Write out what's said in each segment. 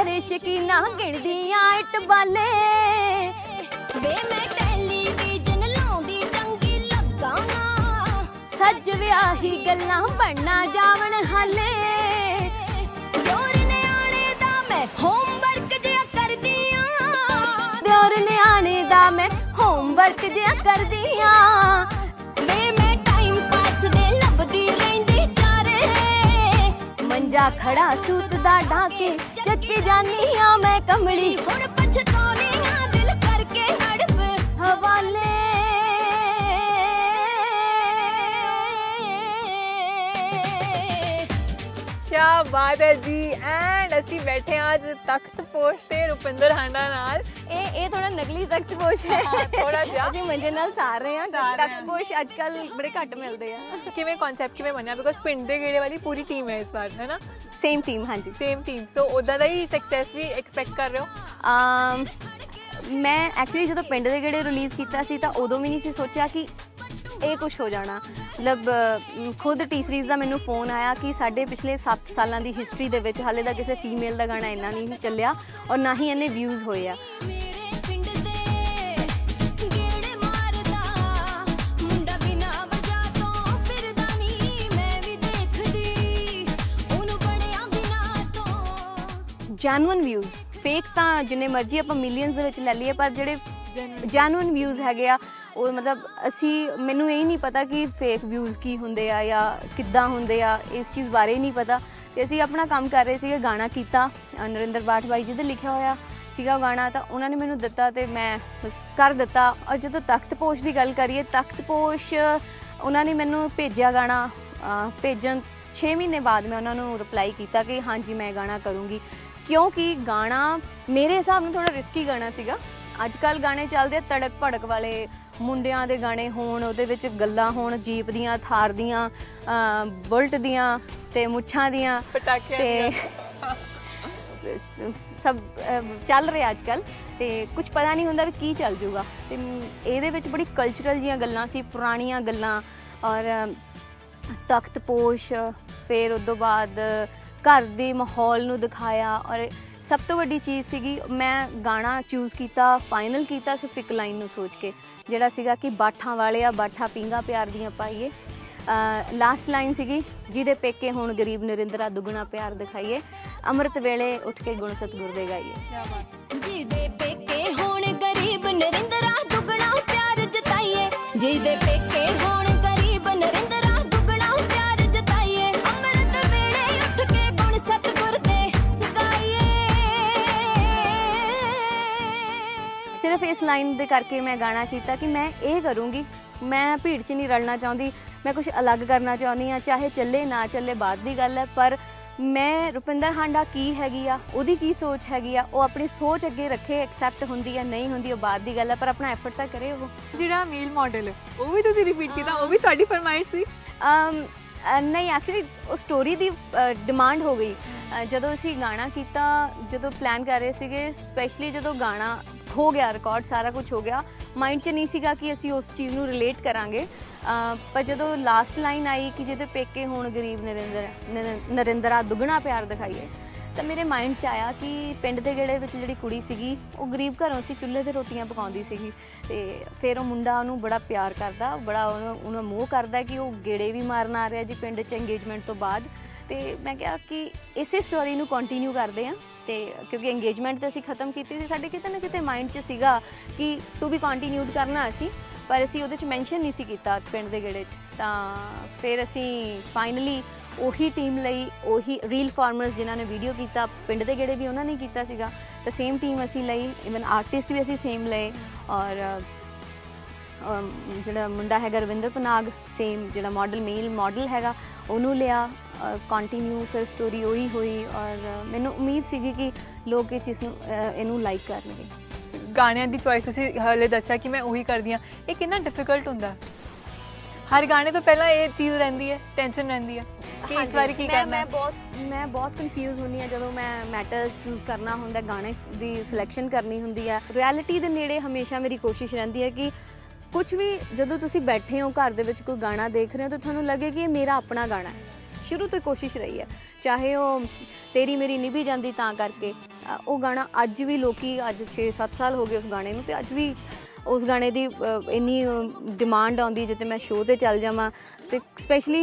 ਸ਼ਹਿਰ ਸ਼ਕੀਨਾ ਗਿਣਦੀਆਂ ਇੱਟ ਬਾਲੇ। ਵੇ ਮੈਂ ਟੈਲੀਵਿਜ਼ਨ ਲਾਉਂਦੀ ਚੰਗੀ ਲੱਗਾ ਸੱਜ ਵਿਆਹੀ ਗੱਲਾਂ ਬਣਨਾ ਜਾਵਣ ਹਾਲੇ। ਯੋਰ ਨਿਆਣੇ ਦਾ ਮੈਂ ਹੋਮਵਰਕ ਜਿਆ ਕਰਦੀ ਆ ਦਿਓਰ ਨਿਆਣੇ ਦਾ ਮੈਂ ਹੋਮਵਰਕ ਜਿਆ ਕਰਦੀ ਆ ਵੇ ਮੈਂ ਟਾਈਮ ਪਾਸ ਦੇ ਲੱਭਦੀ ਰਹਿੰਦੀ ਚਾਰੇ। ਮੰਜਾ ਖੜਾ ਸੂਤ ਦਾ ਢਾਕੇ ਚੱਕੀ ਜਾਨੀ ਆ ਮੈਂ ਕਮਲੀ। ਹੁਣ ਪਛਤਾਉਣੀ ਆ ਦਿਲ ਕਰਕੇ ਹੜਪ। ਹਵਾਲੇ ਕਿਆ ਬਾਤ ਹੈ ਜੀ। ਐਂਡ ਅਸੀਂ ਬੈਠੇ ਹਾਂ ਅੱਜ ਤਖਤ ਪੋਸ਼ ਤੇ ਰੁਪਿੰਦਰ ਹਾਂਡਾ ਨਾਲ। ਇਹ ਇਹ ਥੋੜਾ ਨਕਲੀ ਤਖਤ ਪੋਸ਼ ਹੈ। ਥੋੜ੍ਹਾ ਜਿਹਾ। ਅਸੀਂ ਮੰਜੇ ਨਾਲ ਸਾਰ ਰਹੇ ਹਾਂ ਸਾਰ ਰਹੇ ਤਖਤ ਹਾਂ। ਪੋਸ਼ ਅੱਜ ਕੱਲ ਬੜੇ ਘੱਟ ਮਿਲਦੇ ਆ। ਕਿਵੇਂ ਕਨਸੈਪਟ ਕਿਵੇਂ ਬਣਿਆ? ਬਿਕੋਜ਼ ਪਿੰਡ ਦੇ ਗੇੜੇ ਵਾਲੀ ਪੂਰੀ ਟੀਮ ਹੈ ਇਸ ਵਾਰ ਹੈ ਨਾ? ਸੇਮ ਟੀਮ ਹਾਂਜੀ। ਸੇਮ ਟੀਮ ਸੋ ਉਦਾਂ ਦਾ ਹੀ ਸਕਸੈਸ ਵੀ ਐਕਸਪੈਕਟ ਕਰ ਰਹੇ ਹੋ? ਅਮ ਮੈਂ ਐਕਚੁਅਲੀ ਜਦੋਂ ਪਿੰਡ ਦੇ ਗੇੜੇ ਰਿਲੀਜ਼ ਕੀਤਾ ਸੀ ਤਾਂ ਉਦੋਂ ਵੀ ਨਹੀਂ ਸੀ ਸੋਚਿਆ ਕਿ ਇਹ ਕੁਝ ਹੋ ਜਾਣਾ। ਮਤਲਬ ਖੁਦ ਟੀ ਸੀਰੀਜ਼ ਦਾ ਮੈਨੂੰ ਫੋਨ ਆਇਆ ਕਿ ਸਾਡੇ ਪਿਛਲੇ 7 ਸਾਲਾਂ ਦੀ ਹਿਸਟਰੀ ਦੇ ਵਿੱਚ ਹਾਲੇ ਦਾ ਕਿਸੇ ਫੀਮੇਲ ਦਾ ਗਾਣਾ ਇੰਨਾ ਨਹੀਂ ਚੱਲਿਆ ਔਰ ਨਾ ਹੀ ਇਹਨੇ ਵਿਊਜ਼ ਹੋਏ ਆ। ਮੇਰੇ ਪਿੰਡ ਦੇ ਗੇੜੇ ਮਾਰਦਾ ਮੁੰਡਾ ਬਿਨਾ ਵਜ੍ਹਾ ਤੋਂ ਫਿਰਦਾ ਨਹੀਂ ਮੈਂ ਵੀ ਦੇਖਦੀ ਉਹਨੂੰ ਬੜਿਆਂ ਦਿਨਾਂ ਤੋਂ। ਜੈਨੂਇਨ ਵਿਊਜ਼ ਫੇਕ ਤਾਂ ਜਿੰਨੇ ਮਰਜ਼ੀ ਆਪਾਂ ਮਿਲੀਅਨਸ ਦੇ ਵਿੱਚ ਲੈ ਲਈਏ ਪਰ ਜਿਹੜੇ ਜੈਨੂਇਨ ਵਿਊਜ਼ ਹੈਗੇ ਆ ਉਹ ਮਤਲਬ ਅਸੀਂ, ਮੈਨੂੰ ਇਹ ਨਹੀਂ ਪਤਾ ਕਿ ਫੇਕ ਵਿਊਜ਼ ਕੀ ਹੁੰਦੇ ਆ ਜਾਂ ਕਿੱਦਾਂ ਹੁੰਦੇ ਆ, ਇਸ ਚੀਜ਼ ਬਾਰੇ ਨਹੀਂ ਪਤਾ। ਤੇ ਅਸੀਂ ਆਪਣਾ ਕੰਮ ਕਰ ਰਹੇ ਸੀਗੇ, ਗਾਣਾ ਕੀਤਾ ਨਰਿੰਦਰ ਬਾਠ ਬਾਈ ਜੀ ਦਾ ਲਿਖਿਆ ਹੋਇਆ ਸੀਗਾ ਗਾਣਾ, ਤਾਂ ਉਹਨਾਂ ਨੇ ਮੈਨੂੰ ਦਿੱਤਾ ਤੇ ਮੈਂ ਕਰ ਦਿੱਤਾ। ਔਰ ਜਦੋਂ ਤਖਤ ਪੋਸ਼ ਦੀ ਗੱਲ ਕਰੀਏ, ਤਖਤ ਪੋਸ਼, ਉਹਨਾਂ ਨੇ ਮੈਨੂੰ ਭੇਜਿਆ ਗਾਣਾ ਭੇਜਣ 6 ਮਹੀਨੇ ਬਾਅਦ ਮੈਂ ਉਹਨਾਂ ਨੂੰ ਰਿਪਲਾਈ ਕੀਤਾ ਕਿ ਹਾਂਜੀ, ਮੈਂ ਗਾਣਾ ਕਰੂੰਗੀ। ਕਿਉਂਕਿ ਗਾਣਾ ਮੇਰੇ ਹਿਸਾਬ ਨਾਲ ਥੋੜਾ ਰਿਸਕੀ ਗਾਣਾ ਸੀਗਾ। ਅੱਜ ਕੱਲ ਗਾਣੇ ਚੱਲਦੇ ਆ ਤੜਕ ਭੜਕ ਵਾਲੇ ਮੁੰਡਿਆਂ ਦੇ ਗਾਣੇ ਹੋਣ ਉਹਦੇ ਵਿੱਚ ਗੱਲਾਂ ਹੋਣ ਜੀਪ ਦੀਆਂ ਥਾਰ ਦੀਆਂ ਬੁਲਟ ਦੀਆਂ ਤੇ ਮੁੱਛਾਂ ਦੀਆਂ ਪਟਾਕਿਆਂ ਤੇ ਸਭ ਚੱਲ ਰਿਹਾ ਅੱਜ ਕੱਲ ਤੇ ਕੁਝ ਪਤਾ ਨਹੀਂ ਹੁੰਦਾ ਵੀ ਕੀ ਚੱਲ ਜਾਊਗਾ। ਤੇ ਇਹਦੇ ਵਿੱਚ ਬੜੀ ਕਲਚਰਲ ਜੀਆਂ ਗੱਲਾਂ ਸੀ ਪੁਰਾਣੀਆਂ ਗੱਲਾਂ ਔਰ ਤਖਤ ਪੋਸ਼ ਫਿਰ ਉਸ ਤੋਂ ਬਾਅਦ ਘਰ ਦੇ ਮਾਹੌਲ ਨੂੰ ਦਿਖਾਇਆ ਔਰ ਸਭ ਤੋਂ ਵੱਡੀ ਚੀਜ਼ ਸੀਗੀ, ਮੈਂ ਗਾਣਾ ਚੂਜ਼ ਕੀਤਾ ਫਾਈਨਲ ਕੀਤਾ ਸਿਰਫ ਇੱਕ ਲਾਈਨ ਨੂੰ ਸੋਚ ਕੇ, ਜਿਹੜਾ ਸੀਗਾ ਕਿ ਬਾਠਾਂ ਵਾਲੇ ਆ, ਬਾਠਾ ਪਿੰਗਾ ਪਿਆਰ ਦੀਆਂ ਪਾਈਏ। ਲਾਸਟ ਲਾਈਨ ਸੀਗੀ, ਜਿਹਦੇ ਪੇਕੇ ਹੁਣ ਗਰੀਬ ਨਰਿੰਦਰਾ ਦੁੱਗਣਾ ਪਿਆਰ ਦਿਖਾਈਏ, ਅੰਮ੍ਰਿਤ ਵੇਲੇ ਉੱਠ ਕੇ ਗੁਣ ਸਤਿਗੁਰ ਦੇ ਗਾਈਏ। ਕਿਆ ਬਾਤ ਜਿਹਦੇ ਪੇਕੇ ਹੋਣ ਗਰੀਬ ਨਰਿੰਦਰਾ ਦੁੱਗਣਾ ਪਿਆਰ ਜਤਾਈਏ, ਜਿਹਦੇ ਸਿਰਫ ਇਸ ਲਾਈਨ ਦੇ ਕਰਕੇ ਮੈਂ ਗਾਣਾ ਕੀਤਾ ਕਿ ਮੈਂ ਇਹ ਕਰੂੰਗੀ ਮੈਂ ਭੀੜ 'ਚ ਨਹੀਂ ਰਲਣਾ ਚਾਹੁੰਦੀ ਮੈਂ ਕੁਝ ਅਲੱਗ ਕਰਨਾ ਚਾਹੁੰਦੀ ਆ ਚਾਹੇ ਚੱਲੇ ਨਾ ਚੱਲੇ ਬਾਅਦ ਦੀ ਗੱਲ ਹੈ ਪਰ ਮੈਂ ਰੁਪਿੰਦਰ ਹਾਂਡਾ ਕੀ ਹੈਗੀ ਆ ਉਹਦੀ ਕੀ ਸੋਚ ਹੈਗੀ ਆ ਉਹ ਆਪਣੀ ਸੋਚ ਅੱਗੇ ਰੱਖੇ ਐਕਸੈਪਟ ਹੁੰਦੀ ਆ ਨਹੀਂ ਹੁੰਦੀ ਉਹ ਬਾਅਦ ਦੀ ਗੱਲ ਹੈ ਪਰ ਆਪਣਾ ਐਫਰਟ ਤਾਂ ਕਰੇ ਉਹ। ਜਿਹੜਾ ਮੀਲ ਮਾਡਲ ਉਹ ਵੀ ਤੁਸੀਂ ਰਿਪੀਟ ਕੀਤਾ ਉਹ ਵੀ ਤੁਹਾਡੀ ਫਰਮਾਇਸ਼ ਸੀ? ਨਹੀਂ ਐਕਚੁਅਲੀ ਉਹ ਸਟੋਰੀ ਦੀ ਡਿਮਾਂਡ ਹੋ ਗਈ। ਜਦੋਂ ਅਸੀਂ ਗਾਣਾ ਕੀਤਾ, ਜਦੋਂ ਪਲਾਨ ਕਰ ਰਹੇ ਸੀਗੇ ਸਪੈਸ਼ਲੀ ਜਦੋਂ ਗਾਣਾ ਹੋ ਗਿਆ ਰਿਕਾਰਡ ਸਾਰਾ ਕੁਝ ਹੋ ਗਿਆ ਮਾਈਂਡ 'ਚ ਨਹੀਂ ਸੀਗਾ ਕਿ ਅਸੀਂ ਉਸ ਚੀਜ਼ ਨੂੰ ਰਿਲੇਟ ਕਰਾਂਗੇ। ਪਰ ਜਦੋਂ ਲਾਸਟ ਲਾਈਨ ਆਈ ਕਿ ਜਿਹਦੇ ਪੇਕੇ ਹੋਣ ਗਰੀਬ ਨਰਿੰਦਰ, ਨਰਿੰ- ਨਰਿੰਦਰਾ ਦੁੱਗਣਾ ਪਿਆਰ ਦਿਖਾਈਏ, ਤਾਂ ਮੇਰੇ ਮਾਈਂਡ 'ਚ ਆਇਆ ਕਿ ਪਿੰਡ ਦੇ ਗੇੜੇ ਵਿੱਚ ਜਿਹੜੀ ਕੁੜੀ ਸੀਗੀ, ਉਹ ਗਰੀਬ ਘਰੋਂ ਸੀ, ਚੁੱਲ੍ਹੇ ਤੇ ਰੋਟੀਆਂ ਪਕਾਉਂਦੀ ਸੀਗੀ। ਤੇ ਫਿਰ ਉਹ ਮੁੰਡਾ ਉਹਨੂੰ ਬੜਾ ਪਿਆਰ ਕਰਦਾ, ਬੜਾ ਉਹਨੂੰ ਉਹਨੂੰ ਮੋਹ ਕਰਦਾ ਕਿ ਉਹ ਗੇੜੇ ਵੀ ਮਾਰਨ ਆ ਰਿਹਾ ਜੀ ਪਿੰਡ 'ਚ ਇੰਗੇਜਮੈਂਟ ਤੋਂ ਬਾਅਦ। ਤੇ ਮੈਂ ਕਿਹਾ ਕਿ ਇਸੇ ਸਟੋਰੀ ਨੂੰ ਕੰਟੀਨਿਊ ਕਰਦੇ ਆ ਤੇ ਕਿਉਂਕਿ ਇੰਗੇਜਮੈਂਟ ਤੇ ਅਸੀਂ ਖਤਮ ਕੀਤੀ ਸੀ, ਸਾਡੇ ਕਿਤੇ ਨਾ ਕਿਤੇ ਮਾਈਂਡ 'ਚ ਸੀਗਾ ਕਿ ਟੂ ਵੀ ਕੰਟੀਨਿਊ ਕਰਨਾ ਅਸੀਂ ਪਰ ਅਸੀਂ ਉਹਦੇ 'ਚ ਮੈਂਸ਼ਨ ਨਹੀਂ ਸੀ ਕੀਤਾ ਪਿੰਡ ਦੇ ਗੇੜੇ 'ਚ। ਤਾਂ ਫਿਰ ਅਸੀਂ ਫਾਈਨਲੀ ਉਹੀ ਟੀਮ ਲਈ, ਉਹੀ ਰੀਲ ਫਾਰਮਰਸ ਜਿਨ੍ਹਾਂ ਨੇ ਵੀਡੀਓ ਕੀਤਾ, ਪਿੰਡ ਦੇ ਗੇੜੇ ਵੀ ਉਹਨਾਂ ਨੇ ਕੀਤਾ ਸੀਗਾ, ਤਾਂ ਸੇਮ ਟੀਮ ਅਸੀਂ ਲਈ ਇਵਨ ਆਰਟਿਸਟ ਵੀ ਅਸੀਂ ਸੇਮ ਲਏ ਔਰ ਜਿਹੜਾ ਮੁੰਡਾ ਹੈਗਾ ਰਵਿੰਦਰ ਪਨਾਗ ਸੇਮ ਜਿਹੜਾ ਮਾਡਲ ਮੇਲ ਮਾਡਲ ਹੈਗਾ, ਉਹਨੂੰ ਲਿਆ ਕੰਟੀਨਿਊ ਫਿਰ ਸਟੋਰੀ ਉਹੀ ਹੋਈ ਔਰ ਮੈਨੂੰ ਉਮੀਦ ਸੀਗੀ ਕਿ ਲੋਕ ਇਹ ਚੀਜ਼ ਨੂੰ ਇਹਨੂੰ ਲਾਈਕ ਕਰਨਗੇ। ਗਾਣਿਆਂ ਦੀ ਚੋਇਸ ਤੁਸੀਂ ਹਲੇ ਦੱਸਿਆ ਕਿ ਮੈਂ ਉਹੀ ਕਰਦੀ ਆ ਇਹ ਕਿੰਨਾ ਡਿਫਿਕਲਟ ਹੁੰਦਾ? ਹਰ ਗਾਣੇ ਤੋਂ ਪਹਿਲਾਂ ਇਹ ਚੀਜ਼ ਰਹਿੰਦੀ ਹੈ ਟੈਨਸ਼ਨ ਰਹਿੰਦੀ ਹੈ ਕਿ ਇਸ ਵਾਰੀ ਕੀ ਕਰਨਾ ਮੈਂ ਬਹੁਤ ਮੈਂ ਬਹੁਤ ਕਨਫਿਊਜ਼ ਹੁੰਦੀ ਆ ਜਦੋਂ ਮੈਂ ਮੈਟਰ ਚੂਜ਼ ਕਰਨਾ ਹੁੰਦਾ ਗਾਣੇ ਦੀ ਸਿਲੈਕਸ਼ਨ ਕਰਨੀ ਹੁੰਦੀ ਹੈ। ਰਿਐਲਿਟੀ ਦੇ ਨੇੜੇ ਹਮੇਸ਼ਾ ਮੇਰੀ ਕੋਸ਼ਿਸ਼ ਰਹਿੰਦੀ ਹੈ ਕਿ ਕੁਝ ਵੀ ਜਦੋਂ ਤੁਸੀਂ ਬੈਠੇ ਹੋ ਘਰ ਦੇ ਵਿੱਚ ਕੋਈ ਗਾਣਾ ਦੇਖ ਰਹੇ ਹੋ ਤਾਂ ਤੁਹਾਨੂੰ ਲੱਗੇ ਕਿ ਇਹ ਮੇਰਾ ਆਪਣਾ ਗਾਣਾ ਹੈ। ਸ਼ੁਰੂ ਤੋਂ ਹੀ ਕੋਸ਼ਿਸ਼ ਰਹੀ ਹੈ। ਚਾਹੇ ਉਹ ਤੇਰੀ ਮੇਰੀ ਨਿਭੀ ਜਾਂਦੀ ਤਾਂ ਕਰਕੇ ਉਹ ਗਾਣਾ ਅੱਜ ਵੀ ਲੋਕੀ ਅੱਜ 6-7 ਸਾਲ ਹੋ ਗਏ ਉਸ ਗਾਣੇ ਨੂੰ ਤੇ ਅੱਜ ਵੀ ਉਸ ਗਾਣੇ ਦੀ ਇੰਨੀ ਡਿਮਾਂਡ ਆਉਂਦੀ ਜਿੱਤੇ ਮੈਂ ਸ਼ੋਅ ਤੇ ਚੱਲ ਜਾਵਾਂ। ਤੇ ਸਪੈਸ਼ਲੀ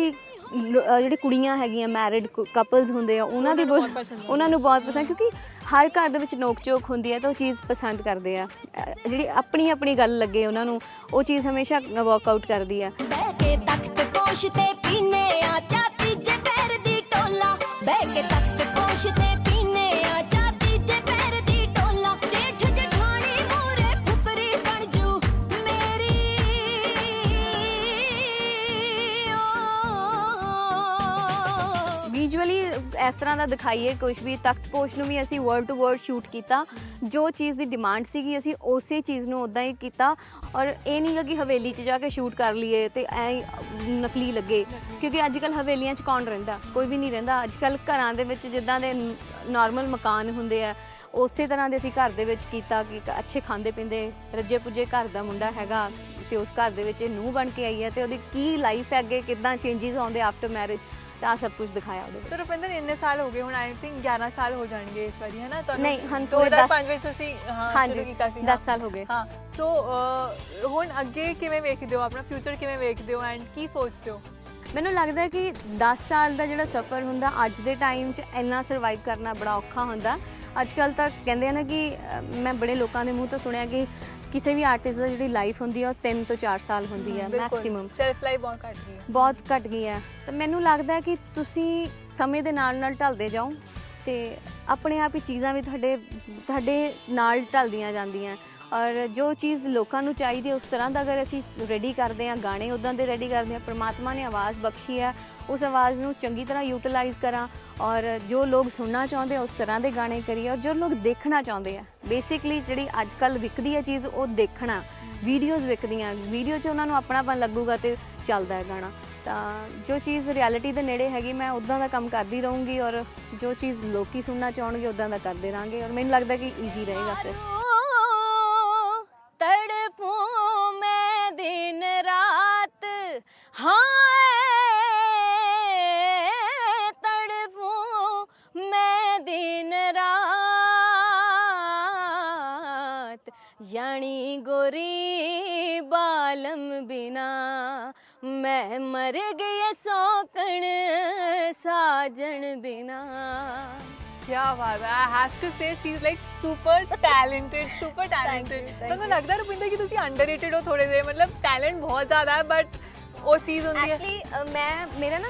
ਜਿਹੜੇ ਕੁੜੀਆਂ ਹੈਗੀਆਂ ਮੈਰਿਡ ਕਪਲਸ ਹੁੰਦੇ ਆ ਉਹਨਾਂ ਦੀ ਉਹਨਾਂ ਨੂੰ ਬਹੁਤ ਪਸੰਦ ਕਿਉਂਕਿ ਹਰ ਘਰ ਦੇ ਵਿੱਚ ਨੋਕ ਝੋਕ ਹੁੰਦੀ ਹੈ ਤਾਂ ਉਹ ਚੀਜ਼ ਪਸੰਦ ਕਰਦੇ ਆ। ਜਿਹੜੀ ਆਪਣੀ ਆਪਣੀ ਗੱਲ ਲੱਗੇ ਉਹਨਾਂ ਨੂੰ ਉਹ ਚੀਜ਼ ਹਮੇਸ਼ਾ ਵਰਕਆਊਟ ਕਰਦੀ ਆ। ਬਹਿ ਕੇ ਤਖਤ ਪੋਸ਼ ਤੇ ਪੀਨੇ ਆ ਇਸ ਤਰ੍ਹਾਂ ਦਾ ਦਿਖਾਈਏ ਕੁਝ ਵੀ, ਤਖਤ ਪੋਸ਼ ਨੂੰ ਵੀ ਅਸੀਂ ਵਰਡ ਟੂ ਵਰਡ ਸ਼ੂਟ ਕੀਤਾ। ਜੋ ਚੀਜ਼ ਦੀ ਡਿਮਾਂਡ ਸੀਗੀ, ਅਸੀਂ ਉਸੇ ਚੀਜ਼ ਨੂੰ ਉਦਾਂ ਹੀ ਕੀਤਾ ਔਰ ਇਹ ਨਹੀਂ ਗਾ ਕਿ ਹਵੇਲੀ 'ਚ ਜਾ ਕੇ ਸ਼ੂਟ ਕਰ ਲਈਏ ਤੇ ਐ ਨਕਲੀ ਲੱਗੇ। ਕਿਉਂਕਿ ਅੱਜ ਕੱਲ ਹਵੇਲੀਆਂ 'ਚ ਕੌਣ ਰਹਿੰਦਾ? ਕੋਈ ਵੀ ਨਹੀਂ ਰਹਿੰਦਾ। ਅੱਜ ਕੱਲ ਘਰਾਂ ਦੇ ਵਿੱਚ ਜਿੱਦਾਂ ਦੇ ਨਾਰਮਲ ਮਕਾਨ ਹੁੰਦੇ ਆ, ਉਸੇ ਤਰ੍ਹਾਂ ਦੇ ਅਸੀਂ ਘਰ ਦੇ ਵਿੱਚ ਕੀਤਾ ਕਿ ਅੱਛੇ ਖਾਂਦੇ ਪੀਂਦੇ, ਰੱਜੇ ਪੁੱਜੇ ਘਰ ਦਾ ਮੁੰਡਾ ਹੈਗਾ ਤੇ ਉਸ ਘਰ ਦੇ ਵਿੱਚ ਇਹ ਨੂੰਹ ਬਣ ਕੇ ਆਈ ਹੈ ਤੇ ਉਹਦੀ ਕੀ ਲਾਈਫ ਹੈ ਅੱਗੇ, ਕਿੱਦਾਂ ਚੇਂਜਸ ਆਉਂਦੇ ਆਫਟਰ ਮੈਰਿਜ ਤਾਂ ਸਭ ਕੁਝ ਦਿਖਾਇਆ ਉਹਦੇ ਵਿੱਚ। ਸਰ ਰੁਪਿੰਦਰ ਇੰਨੇ ਸਾਲ ਹੋ ਗਏ ਹੁਣ ਆਈ ਥਿੰਕ 11 ਸਾਲ ਹੋ ਜਾਣਗੇ ਇਸ ਵਾਰੀ ਹੈ ਨਾ ਨਹੀਂ, ਹੁਣ ਪੂਰੇ 2005 ਵਿੱਚ ਤੁਸੀਂ ਹਾਂ ਸ਼ੁਰੂ ਕੀਤਾ ਸੀ 10 ਸਾਲ ਹੋ ਗਏ। ਹਾਂ ਸੋ ਹੁਣ ਅੱਗੇ ਕਿਵੇਂ ਵੇਖਦੇ ਹੋ? ਆਪਣਾ ਫਿਊਚਰ ਕਿਵੇਂ ਵੇਖਦੇ ਹੋ? ਐਂਡ ਕੀ ਸੋਚਦੇ ਹੋ? ਮੈਨੂੰ ਲੱਗਦਾ ਹੈ ਕਿ 10 ਸਾਲ ਦਾ ਜਿਹੜਾ ਸਫ਼ਰ ਹੁੰਦਾ ਅੱਜ ਦੇ ਟਾਈਮ 'ਚ ਇੰਨਾ ਸਰਵਾਈਵ ਕਰਨਾ ਬੜਾ ਔਖਾ ਹੁੰਦਾ। ਅੱਜ ਕੱਲ ਤਾਂ ਕਹਿੰਦੇ ਆ ਨਾ ਕਿ ਮੈਂ ਬੜੇ ਲੋਕਾਂ ਦੇ ਮੂੰਹ ਤੋਂ ਸੁਣਿਆ ਕਿ ਕਿਸੇ ਵੀ ਆਰਟਿਸਟ ਦਾ ਜਿਹੜੀ ਲਾਈਫ ਹੁੰਦੀ ਹੈ ਉਹ 3 ਤੋਂ 4 ਸਾਲ ਹੁੰਦੀ ਹੈ ਮੈਕਸਿਮਮ ਸ਼ੈਲਫ ਲਾਈਫ ਬਹੁਤ ਘੱਟ ਗਈ ਹੈ ਬਹੁਤ ਘਟ ਗਈ ਹੈ ਤਾਂ ਮੈਨੂੰ ਲੱਗਦਾ ਹੈ ਕਿ ਤੁਸੀਂ ਸਮੇਂ ਦੇ ਨਾਲ ਨਾਲ ਢਲਦੇ ਜਾਓ ਤੇ ਆਪਣੇ ਆਪ ਹੀ ਚੀਜ਼ਾਂ ਵੀ ਤੁਹਾਡੇ ਤੁਹਾਡੇ ਨਾਲ ਢਲਦੀਆਂ ਜਾਂਦੀਆਂ। ਔਰ ਜੋ ਚੀਜ਼ ਲੋਕਾਂ ਨੂੰ ਚਾਹੀਦੀ ਹੈ ਉਸ ਤਰ੍ਹਾਂ ਦਾ ਅਗਰ ਅਸੀਂ ਰੈਡੀ ਕਰਦੇ ਹਾਂ ਗਾਣੇ ਉਦਾਂ ਦੇ ਰੈਡੀ ਕਰਦੇ ਹਾਂ ਪ੍ਰਮਾਤਮਾ ਨੇ ਆਵਾਜ਼ ਬਖਸ਼ੀ ਹੈ ਉਸ ਆਵਾਜ਼ ਨੂੰ ਚੰਗੀ ਤਰ੍ਹਾਂ ਯੂਟਿਲਾਈਜ਼ ਕਰਾਂ ਔਰ ਜੋ ਲੋਕ ਸੁਣਨਾ ਚਾਹੁੰਦੇ ਆ, ਉਸ ਤਰ੍ਹਾਂ ਦੇ ਗਾਣੇ ਕਰੀਏ ਔਰ ਜੋ ਲੋਕ ਦੇਖਣਾ ਚਾਹੁੰਦੇ ਆ ਬੇਸਿਕਲੀ ਜਿਹੜੀ ਅੱਜ ਕੱਲ ਵਿਕਦੀ ਹੈ ਚੀਜ਼ ਉਹ ਦੇਖਣਾ ਵੀਡੀਓਜ਼ ਵਿਕਦੀਆਂ ਵੀਡੀਓ 'ਚ ਉਹਨਾਂ ਨੂੰ ਆਪਣਾਪਨ ਲੱਗੂਗਾ ਤੇ ਚੱਲਦਾ ਹੈ ਗਾਣਾ। ਤਾਂ ਜੋ ਚੀਜ਼ ਰਿਐਲਿਟੀ ਦੇ ਨੇੜੇ ਹੈਗੀ ਮੈਂ ਉਦਾਂ ਦਾ ਕੰਮ ਕਰਦੀ ਰਹੂੰਗੀ ਔਰ ਜੋ ਚੀਜ਼ ਲੋਕੀ ਸੁਣਨਾ ਚਾਹਣਗੇ ਉਦਾਂ ਦਾ ਕਰਦੇ ਰਹਾਂਗੇ ਔਰ ਮੈਨੂੰ ਲੱਗਦਾ ਕਿ ਈਜ਼ੀ ਰਹੇਗਾ ਫਿਰ। ਰਾਤ ਯਾਨੀ ਗੋਰੀ ਬਾਲਮ ਬਿਨਾ ਮੈਂ ਮਰ ਗਈ ਸੋਕਣ ਸਾਜਣ ਬਿਨਾ ਕੀ ਬਾਤ ਹੈ I have to say she is like super talented super talented thank ਤੁਹਾਨੂੰ ਲੱਗਦਾ ਰੁਪਿੰਦਰ ਕਿ ਤੁਸੀਂ ਅੰਡਰਰੇਟਡ ਹੋ ਥੋੜੇ ਜਿਹੇ ਮਤਲਬ ਟੈਲੈਂਟ ਬਹੁਤ ਜ਼ਿਆਦਾ ਹੈ ਬਟ ਉਹ ਚੀਜ਼ ਹੁੰਦੀ ਹੈ ਐਕਚੁਅਲੀ ਮੈਂ ਮੇਰਾ ਨਾ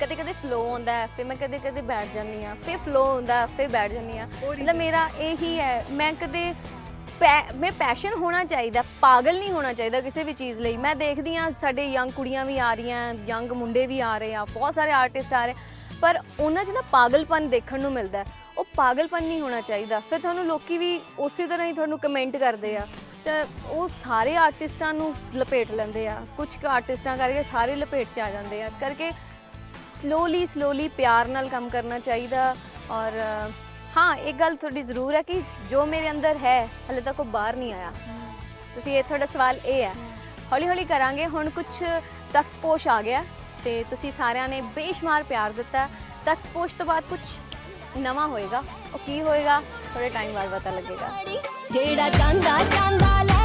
ਕਦੇ ਕਦੇ ਫਲੋ ਹੁੰਦਾ ਹੈ ਫਿਰ ਮੈਂ ਕਦੇ ਕਦੇ ਬੈਠ ਜਾਂਦੀ ਆ ਫਿਰ ਫਲੋ ਹੁੰਦਾ ਫਿਰ ਬੈਠ ਜਾਂਦੀ ਆ ਉਹ ਮਤਲਬ ਮੇਰਾ ਇਹੀ ਹੈ ਮੈਂ ਕਦੇ ਪੈ- ਮੈਂ ਪੈਸ਼ਨ ਹੋਣਾ ਚਾਹੀਦਾ, ਪਾਗਲ ਨਹੀਂ ਹੋਣਾ ਚਾਹੀਦਾ ਕਿਸੇ ਵੀ ਚੀਜ਼ ਲਈ। ਮੈਂ ਦੇਖਦੀ ਆ ਸਾਡੇ ਯੰਗ ਕੁੜੀਆਂ ਵੀ ਆ ਰਹੀਆਂ ਯੰਗ ਮੁੰਡੇ ਵੀ ਆ ਰਹੇ ਆ, ਬਹੁਤ ਸਾਰੇ ਆਰਟਿਸਟ ਆ ਰਹੇ। ਪਰ ਉਹਨਾਂ 'ਚ ਨਾ ਪਾਗਲਪਨ ਦੇਖਣ ਨੂੰ ਮਿਲਦਾ ਉਹ ਪਾਗਲਪਨ ਨਹੀਂ ਹੋਣਾ ਚਾਹੀਦਾ। ਫਿਰ ਤੁਹਾਨੂੰ ਲੋਕੀ ਵੀ ਉਸੇ ਤਰ੍ਹਾਂ ਹੀ ਤੁਹਾਨੂੰ ਕਮੈਂਟ ਕਰਦੇ ਆ। ਤਾਂ ਉਹ ਸਾਰੇ ਆਰਟਿਸਟਾਂ ਨੂੰ ਲਪੇਟ ਲੈਂਦੇ ਆ। ਕੁਝ ਕੁ ਆਰਟਿਸਟਾਂ ਕਰਕੇ ਸਾਰੇ ਲਪੇਟ 'ਚ ਆ ਜਾਂਦੇ ਆ। ਇਸ ਕਰਕੇ ਸਲੋਲੀ ਸਲੋਲੀ ਪਿਆਰ ਨਾਲ ਕੰਮ ਕਰਨਾ ਚਾਹੀਦਾ ਔਰ ਹਾਂ, ਇਹ ਗੱਲ ਤੁਹਾਡੀ ਜ਼ਰੂਰ ਹੈ ਕਿ ਜੋ ਮੇਰੇ ਅੰਦਰ ਹੈ, ਹਲੇ ਤੱਕ ਉਹ ਬਾਹਰ ਨਹੀਂ ਆਇਆ। ਤੁਸੀਂ ਇਹ ਤੁਹਾਡਾ ਸਵਾਲ ਇਹ ਹੈ। ਹੌਲੀ ਹੌਲੀ ਕਰਾਂਗੇ, ਹੁਣ ਕੁਝ ਤਖਤਪੋਸ਼ ਆ ਗਿਆ ਤੇ ਤੁਸੀਂ ਸਾਰਿਆਂ ਨੇ ਬੇਸ਼ੁਮਾਰ ਪਿਆਰ ਦਿੱਤਾ। ਤਖਤਪੋਸ਼ ਤੋਂ ਬਾਅਦ ਕੁਝ ਨਵਾਂ ਹੋਏਗਾ, ਉਹ ਕੀ ਹੋਏਗਾ ਥੋੜੇ ਟਾਈਮ ਬਾਅਦ ਪਤਾ ਲੱਗੇਗਾ। ਜਿਹੜਾ ਚਾਂਦਾ ਚਾਂਦਾ ਲੈ